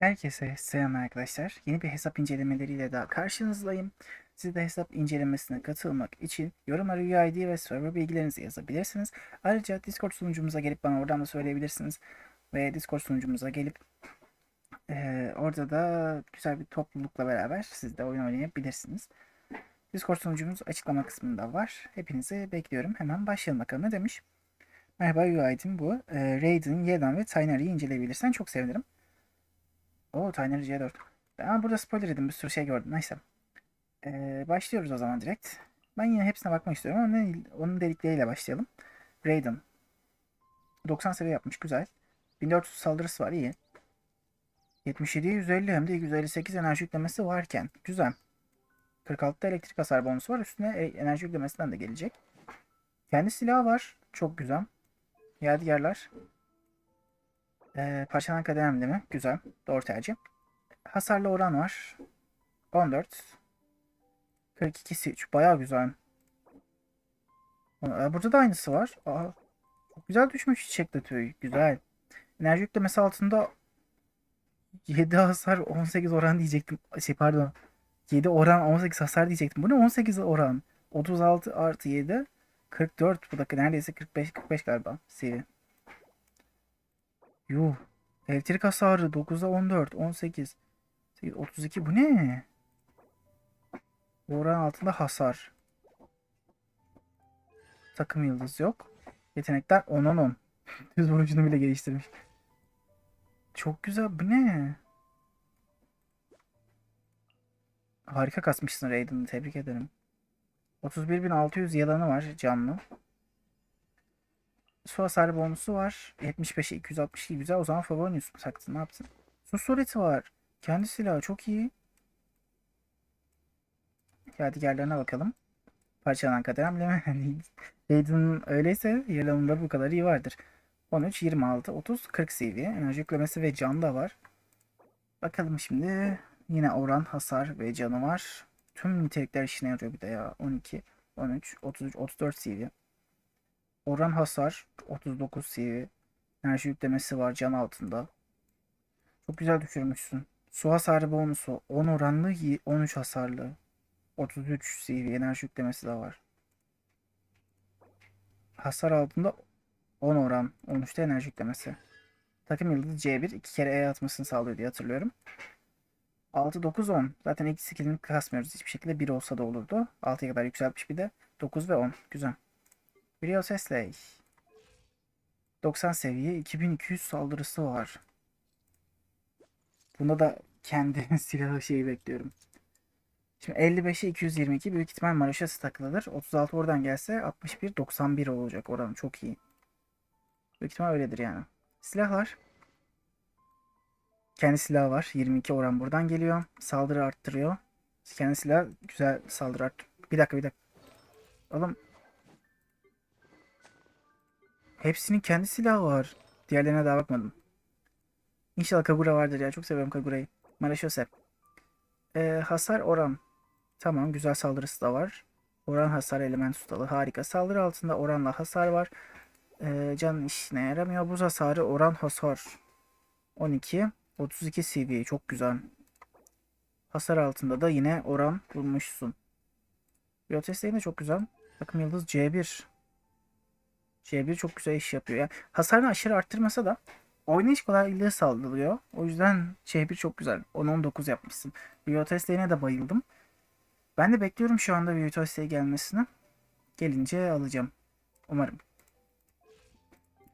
Herkese selam arkadaşlar. Yeni bir hesap incelemeleriyle daha karşınızdayım. Siz de hesap incelemesine katılmak için yorumlara UID ve server bilgilerinizi yazabilirsiniz. Ayrıca Discord sunucumuza gelip bana oradan da söyleyebilirsiniz. Ve Discord sunucumuza gelip eee, orada da güzel bir toplulukla beraber siz de oyun oynayabilirsiniz. Discord sunucumuz açıklama kısmında var. Hepinizi bekliyorum. Hemen başlayalım bakalım ne demiş. Merhaba UID'im bu. Eee Raiden, Yedan ve Tynari'yi inceleyebilirsen çok sevinirim. Oo Tyneri C4. Ben burada spoiler yedim. Bir sürü şey gördüm. Neyse. Ee, başlıyoruz o zaman direkt. Ben yine hepsine bakmak istiyorum ama ne, onun delikleriyle başlayalım. Raiden. 90 seviye yapmış. Güzel. 1400 saldırısı var. iyi. 77 150 hem de 158 enerji yüklemesi varken. Güzel. 46'da elektrik hasar bonusu var. Üstüne e- enerji yüklemesinden de gelecek. Kendi silahı var. Çok güzel. Yadigarlar. Ee, parçalanan kadem mi? Güzel. Doğru tercih. Hasarlı oran var. 14. 42 3. Bayağı güzel. Aa, Burada da aynısı var. Aa, güzel düşmüş çiçekle tüy. Güzel. Enerji yüklemesi altında 7 hasar 18 oran diyecektim. Şey pardon. 7 oran 18 hasar diyecektim. Bu ne 18 oran? 36 artı 7. 44. Bu da neredeyse 45 45 galiba. Seviye. Yuh. Elektrik hasarı 9'a 14, 18, 8, 32 bu ne? Oran altında hasar. Takım yıldız yok. Yetenekler 10'a 10. Düz vurucunu bile geliştirmiş. Çok güzel bu ne? Harika kasmışsın Raiden'ı tebrik ederim. 31.600 yalanı var canlı. Su hasarı bonusu var. 75'e 262 güzel. O zaman Favonius mu taktın? Ne yaptın? Su sureti var. Kendi silahı çok iyi. Yadigarlarına bakalım. Parçalanan kaderemle mi? Raiden'ın öyleyse yalanında bu kadar iyi vardır. 13, 26, 30, 40 seviye. Enerji yüklemesi ve can da var. Bakalım şimdi. Yine oran, hasar ve canı var. Tüm nitelikler işine yarıyor bir de ya. 12, 13, 33, 34 seviye. Oran hasar 39 seviye. Enerji yüklemesi var can altında. Çok güzel düşürmüşsün. Su hasarı bonusu 10 oranlı y- 13 hasarlı. 33 seviye enerji yüklemesi de var. Hasar altında 10 oran 13'te enerji yüklemesi. Takım yıldızı C1 iki kere E atmasını sağlıyor diye hatırlıyorum. 6, 9, 10. Zaten ilk skillini kasmıyoruz. Hiçbir şekilde 1 olsa da olurdu. 6'ya kadar yükseltmiş bir de. 9 ve 10. Güzel. Brio Sesley. 90 seviye 2200 saldırısı var. Bunda da kendi silahı şeyi bekliyorum. Şimdi 55'e 222 büyük ihtimal Mareşası takılıdır. 36 oradan gelse 61 91 olacak oran çok iyi. Büyük ihtimal öyledir yani. Silahlar. Kendi silahı var. 22 oran buradan geliyor. Saldırı arttırıyor. Kendi silah güzel saldırı arttırıyor. Bir dakika bir dakika. Oğlum Hepsinin kendi silahı var. Diğerlerine daha bakmadım. İnşallah Kagura vardır ya. Çok seviyorum Kagura'yı. Maraşose. Ee, hasar oran. Tamam güzel saldırısı da var. Oran hasar element ustalı. Harika. Saldırı altında oranla hasar var. Ee, can işine yaramıyor. Buz hasarı oran hasar. 12. 32 seviye. Çok güzel. Hasar altında da yine oran bulmuşsun. Biyotestleyin de çok güzel. Takım yıldız C1. C1 çok güzel iş yapıyor. Yani hasarını aşırı arttırmasa da oynayış kolaylığı sağlıyor. O yüzden C1 çok güzel. 10-19 yapmışsın. Biotestlerine de bayıldım. Ben de bekliyorum şu anda Biotest'e gelmesini. Gelince alacağım. Umarım.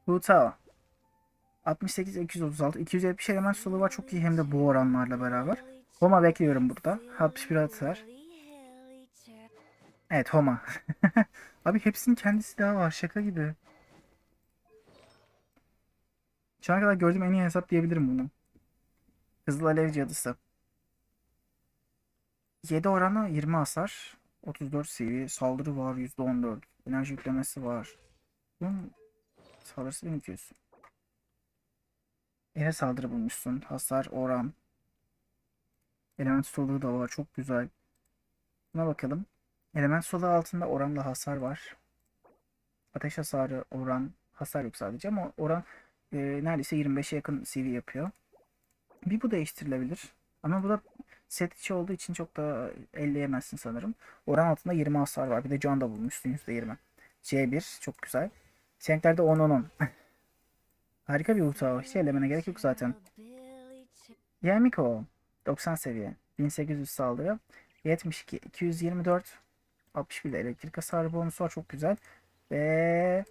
Hutao. 68 236 270 element solu var çok iyi hem de bu oranlarla beraber. Homa bekliyorum burada. 61 atar. Evet Homa. Abi hepsinin kendi silahı var şaka gibi. Şu ana kadar gördüğüm en iyi hesap diyebilirim bunu. Kızıl Alev Cadısı. 7 oranı 20 hasar. 34 seviye. Saldırı var %14. Enerji yüklemesi var. Bunun saldırısı 1200. Yine saldırı bulmuşsun. Hasar, oran. Element soluğu da var. Çok güzel. Buna bakalım. Element soluğu altında oranla hasar var. Ateş hasarı, oran, hasar yok sadece ama oran e, neredeyse 25'e yakın CV yapıyor. Bir bu değiştirilebilir. Ama bu da set içi olduğu için çok da elleyemezsin sanırım. Oran altında 20 hasar var. Bir de can da bulmuşsun %20. C1 çok güzel. Senklerde 10-10-10. Harika bir o. Hiç elemene gerek yok zaten. Yamiko 90 seviye. 1800 saldırı. 72, 224, 61 de elektrik hasarı bonusu var. Çok güzel. Ve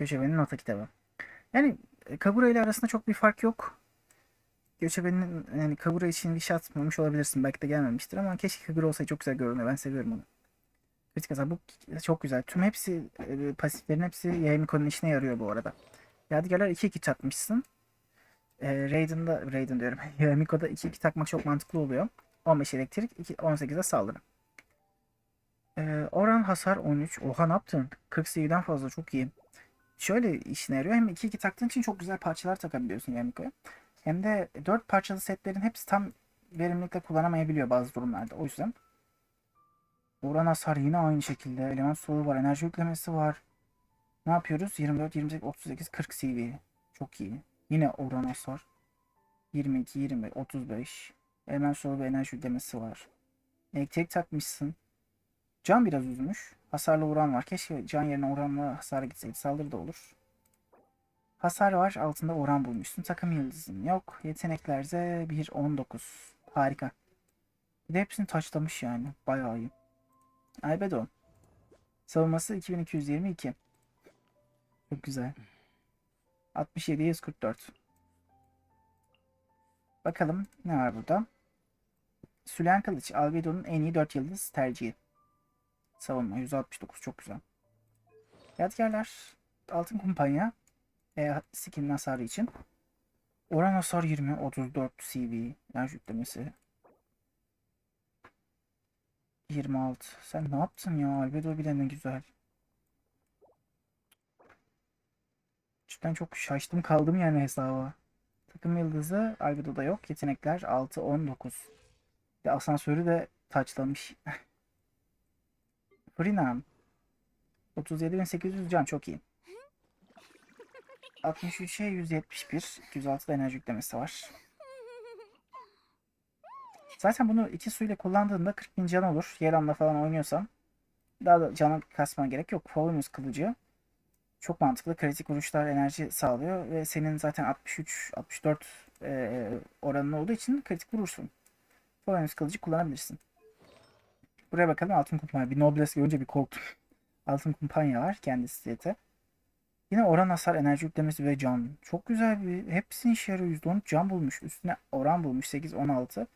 Göçebenin nota kitabı. Yani e, Kagura ile arasında çok bir fark yok. Göçebenin yani Kagura için bir şey atmamış olabilirsin. Belki de gelmemiştir ama keşke Kagura olsaydı çok güzel görünüyor. Ben seviyorum onu. Kritik hasar bu çok güzel. Tüm hepsi e, pasiflerin hepsi Yamiko'nun işine yarıyor bu arada. Yadigarlar 2-2 takmışsın. E, Raiden'da Raiden diyorum. Yamiko'da 2-2 takmak çok mantıklı oluyor. 15 elektrik, 2, 18'de saldırı. Ee, oran hasar 13. Oha ne yaptın? 40 CV'den fazla çok iyi. Şöyle işine yarıyor. Hem 2-2 taktığın için çok güzel parçalar takabiliyorsun Yamiko'ya. Hem de 4 parçalı setlerin hepsi tam verimlilikle kullanamayabiliyor bazı durumlarda. O yüzden oran hasar yine aynı şekilde. Element solu var. Enerji yüklemesi var. Ne yapıyoruz? 24, 28, 38, 40 CV. Çok iyi. Yine oran hasar. 22, 20, 35. Element solu ve enerji yüklemesi var. Elektrik takmışsın. Can biraz üzmüş. Hasarlı vuran var. Keşke can yerine oranla hasara gitseydi. Saldırı da olur. Hasar var. Altında oran bulmuşsun. Takım yıldızın yok. Yeteneklerde 1 19. Harika. Bir de hepsini taçlamış yani. Bayağı iyi. Albedo. Savunması 2222. Çok güzel. 67 144. Bakalım ne var burada. Sülen Kılıç. Albedo'nun en iyi 4 yıldız tercihi. Savunma 169 çok güzel. Yadigarlar Altın Kumpanya e, skill'in hasarı için. Oran hasar 20 34 CV enerji yüklemesi 26. Sen ne yaptın ya? Albedo bile ne güzel. Cidden çok şaştım kaldım yani hesaba. Takım yıldızı Albedo'da yok. Yetenekler 6 19. Bir de asansörü de taçlamış. Frinam. 37.800 can çok iyi. 63'e 171. 206 da enerji yüklemesi var. Zaten bunu iki suyla kullandığında 40 bin can olur. Yeran'la falan oynuyorsan. Daha da cana kasman gerek yok. Favonius kılıcı. Çok mantıklı. Kritik vuruşlar enerji sağlıyor. Ve senin zaten 63-64 e, oranın olduğu için kritik vurursun. Favonius kılıcı kullanabilirsin. Buraya bakalım altın kumpanya. Bir Nobles görünce bir korktum. altın kumpanya var kendisi seti. Yine oran hasar, enerji yüklemesi ve can. Çok güzel bir. Hepsinin işe yarıyor. %13 can bulmuş. Üstüne oran bulmuş. 8, 16.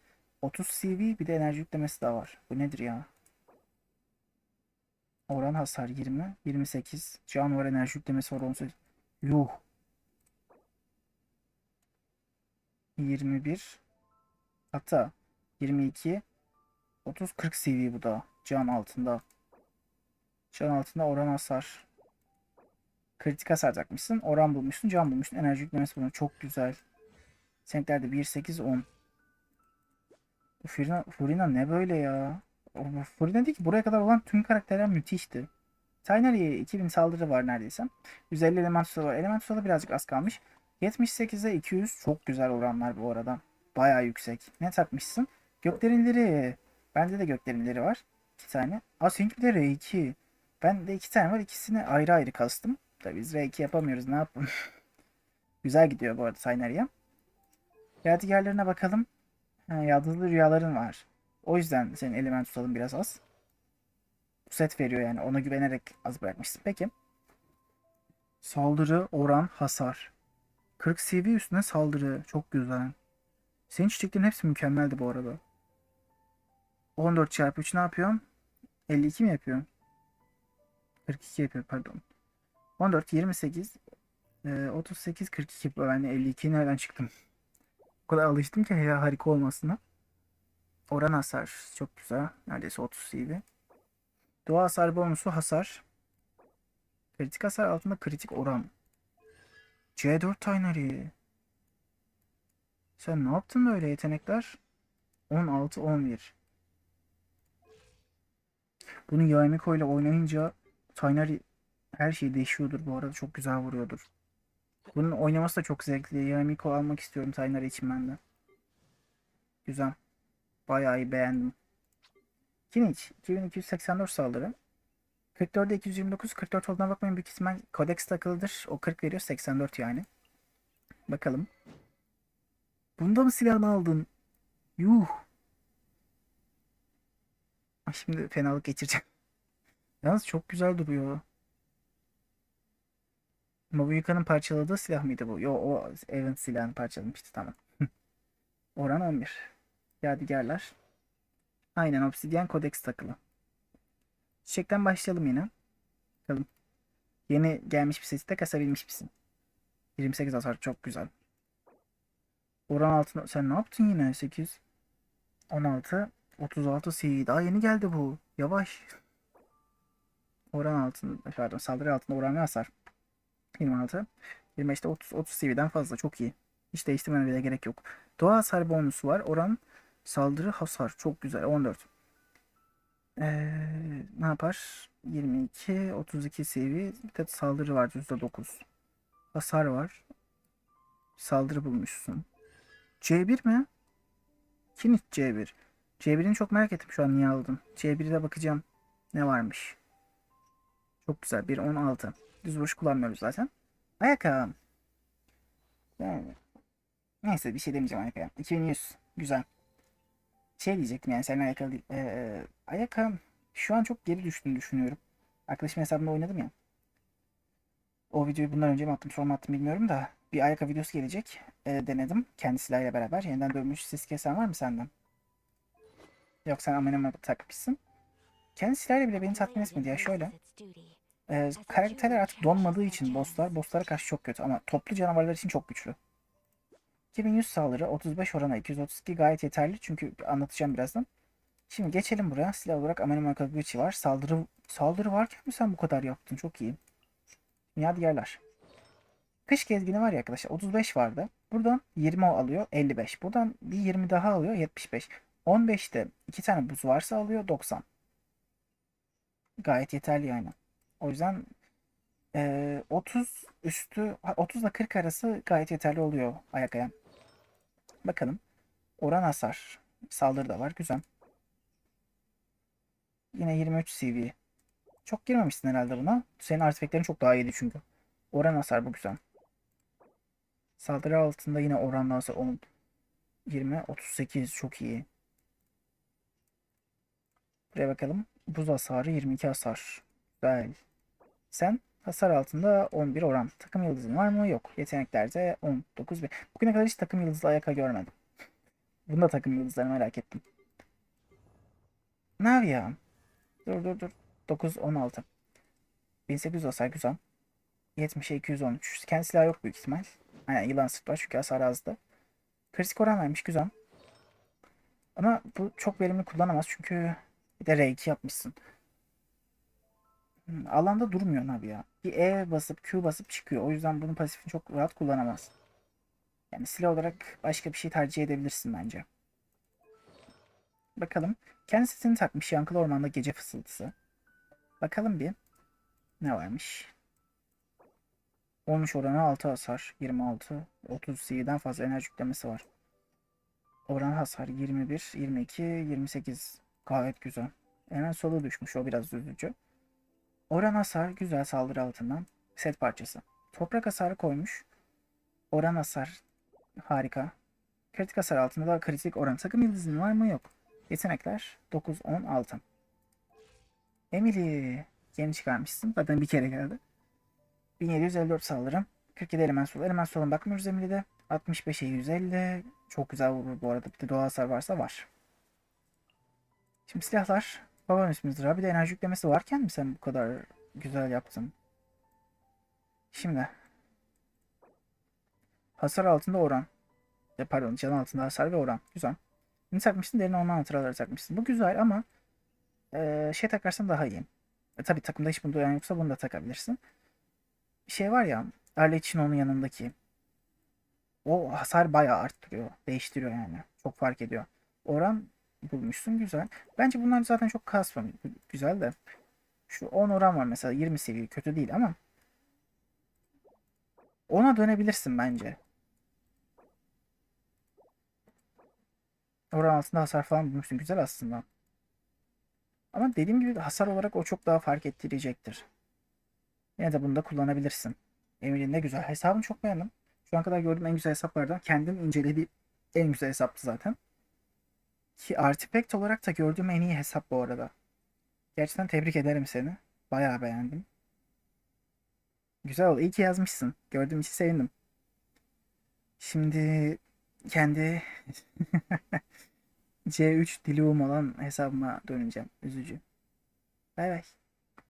30 CV bir de enerji yüklemesi daha var. Bu nedir ya? Oran hasar 20. 28. Can var enerji yüklemesi var 18. Yuh. 21. Hatta 22. 30 40 CV bu da. Can altında. Can altında oran hasar. Kritik hasar takmışsın. Oran bulmuşsun. Can bulmuşsun. Enerji yüklemesi bunu çok güzel. Senklerde 1 8 10. Bu Furina, Furina ne böyle ya? Furina değil ki buraya kadar olan tüm karakterler müthişti. Tyneri'ye 2000 saldırı var neredeyse. 150 element tuzağı var. Element tuzağı birazcık az kalmış. 78'e 200 çok güzel oranlar bu arada. Bayağı yüksek. Ne takmışsın? Gökderinleri. Bende de gökderinleri var. 2 tane. Seninki bir de R2. Ben de 2 tane var. İkisini ayrı ayrı kastım. Tabii biz R2 yapamıyoruz. Ne yapalım? güzel gidiyor bu arada Tyneri'ye. Yadigarlarına bakalım. Ha, yaldızlı rüyaların var. O yüzden senin element tutalım biraz az. Set veriyor yani. Ona güvenerek az bırakmışsın. Peki. Saldırı, oran, hasar. 40 CV üstüne saldırı. Çok güzel. Senin çiçeklerin hepsi mükemmeldi bu arada. 14 çarpı 3 ne yapıyorum? 52 mi yapıyorum? 42 yapıyor pardon. 14, 28, e, 38, 42. Ben de 52 nereden çıktım? O kadar alıştım ki harika olmasına. Oran hasar çok güzel. Neredeyse 30 CV. Doğa hasar bonusu hasar. Kritik hasar altında kritik oran. C4 Tyneri. Sen ne yaptın böyle yetenekler? 16 11. Bunu Yamiko ile oynayınca Tyneri her şey değişiyordur bu arada. Çok güzel vuruyordur. Bunun oynaması da çok zevkli. Yamiko almak istiyorum Taynara için ben de. Güzel. Bayağı iyi beğendim. Kiniç 2284 saldırı. 44'e 229. 44 olduğuna bakmayın büyük ihtimal Codex takılıdır. O 40 veriyor 84 yani. Bakalım. Bunda mı silahını aldın? Yuh. Şimdi fenalık geçireceğim. Yalnız çok güzel duruyor. Mobuyuka'nın parçaladığı silah mıydı bu? Yo o Event silahını parçalamıştı tamam. Oran 11. Yadigarlar. Aynen Obsidian Codex takılı. Çiçekten başlayalım yine. Bakalım. Yeni gelmiş bir sesi de kasabilmiş misin? 28 hasar çok güzel. Oran altına sen ne yaptın yine? 8 16 36 seviye. Daha yeni geldi bu. Yavaş. Oran altında pardon saldırı altında oran ve hasar. 26. 25'te 30 30 seviyeden fazla çok iyi. Hiç değiştirmene bile gerek yok. Doğa hasar bonusu var. Oran saldırı hasar çok güzel 14. Ee, ne yapar? 22 32 seviye. Bir de saldırı var %9. Hasar var. Saldırı bulmuşsun. C1 mi? Kinit C1. C1'ini çok merak ettim şu an niye aldım. C1'e de bakacağım. Ne varmış. Çok güzel. 1 16. Düz vuruş kullanmıyoruz zaten. Ayakkabı. Yani. Neyse bir şey demeyeceğim ayakkabı. 2100. Güzel. Şey diyecektim yani senin ayakkabı değil. Ee, ayakkabı şu an çok geri düştüğünü düşünüyorum. Arkadaşım hesabında oynadım ya. O videoyu bundan önce mi attım sonra attım bilmiyorum da. Bir ayakkabı videosu gelecek. Ee, denedim. Kendi silahıyla beraber. Yeniden dönmüş ses kesen var mı senden? Yok sen amenama takmışsın. Kendi silahıyla bile beni tatmin etmedi ya. Şöyle. Ee, karakterler artık donmadığı için bosslar, bosslara karşı çok kötü ama toplu canavarlar için çok güçlü. 2100 saldırı, 35 orana 232 gayet yeterli çünkü anlatacağım birazdan. Şimdi geçelim buraya. Silah olarak Amenema Kaguchi var. Saldırı saldırı varken mi sen bu kadar yaptın? Çok iyi. Yerler. Kış gezgini var ya arkadaşlar. 35 vardı. Buradan 20 alıyor. 55. Buradan bir 20 daha alıyor. 75. 15'te 2 tane buz varsa alıyor. 90. Gayet yeterli yani. O yüzden e, 30 üstü 30 ile 40 arası gayet yeterli oluyor ayak aya. Bakalım. Oran hasar. Saldırı da var. Güzel. Yine 23 CV. Çok girmemişsin herhalde buna. Senin artifeklerin çok daha iyiydi çünkü. Oran hasar bu güzel. Saldırı altında yine orandan hasar 10. 20, 38 çok iyi. Buraya bakalım. Buz hasarı 22 hasar. Güzel. Sen hasar altında 11 oran. Takım yıldızın var mı? Yok. Yeteneklerde 19 ve bugüne kadar hiç takım yıldızlı ayaka görmedim. Bunda takım yıldızları merak ettim. Ne ya? Dur dur dur. 9 16. 1800 hasar güzel. 70'e 213. Kendi silahı yok büyük ihtimal. Aynen yılan sırt var çünkü hasar azdı. Kritik oran vermiş güzel. Ama bu çok verimli kullanamaz çünkü bir de R2 yapmışsın. Hmm, Alanda durmuyor abi ya. Bir E basıp Q basıp çıkıyor. O yüzden bunun pasifini çok rahat kullanamaz. Yani silah olarak başka bir şey tercih edebilirsin bence. Bakalım. Kendi setini takmış Yankılı Orman'da gece fısıltısı. Bakalım bir. Ne varmış? 13 oranı 6 hasar. 26. 30 CV'den fazla enerji yüklemesi var. Oran hasar 21, 22, 28. Gayet güzel. Hemen solu düşmüş. O biraz üzücü. Oran hasar güzel saldırı altından. Set parçası. Toprak hasarı koymuş. Oran hasar harika. Kritik hasar altında da kritik oran. Takım yıldızın var mı? Yok. Yetenekler 9, 10, 6. Emily. Yeni çıkarmışsın. Zaten bir kere geldi. 1754 saldırı. 47 element sol. Element solun bakmıyoruz Emily'de. 65'e 150. Çok güzel vurur bu arada. Bir de doğal hasar varsa var. Şimdi silahlar. Babam ismimizdir abi. Bir de enerji yüklemesi varken mi sen bu kadar güzel yaptın? Şimdi. Hasar altında oran. E, pardon can altında hasar ve oran. Güzel. Ne takmışsın? Derin orman hatıraları takmışsın. Bu güzel ama e, şey takarsan daha iyi. E, tabii takımda hiç bunu duyan yoksa bunu da takabilirsin. Şey var ya. Arle için onun yanındaki. O hasar bayağı arttırıyor. Değiştiriyor yani. Çok fark ediyor. Oran bulmuşsun güzel. Bence bunlar zaten çok kasma güzel de. Şu 10 oran var mesela 20 seviye kötü değil ama Ona dönebilirsin bence. Oran altında hasar falan bulmuşsun. Güzel aslında. Ama dediğim gibi hasar olarak o çok daha fark ettirecektir. Yine de bunu da kullanabilirsin. Emrinde güzel. Hesabını çok beğendim. Şu an kadar gördüğüm en güzel hesaplardan. Kendim incelediğim en güzel hesaptı zaten. Ki artifact olarak da gördüğüm en iyi hesap bu arada. Gerçekten tebrik ederim seni. Bayağı beğendim. Güzel oldu. İyi ki yazmışsın. Gördüğüm için sevindim. Şimdi kendi C3 diluğum olan hesabıma döneceğim. Üzücü. Bay bay.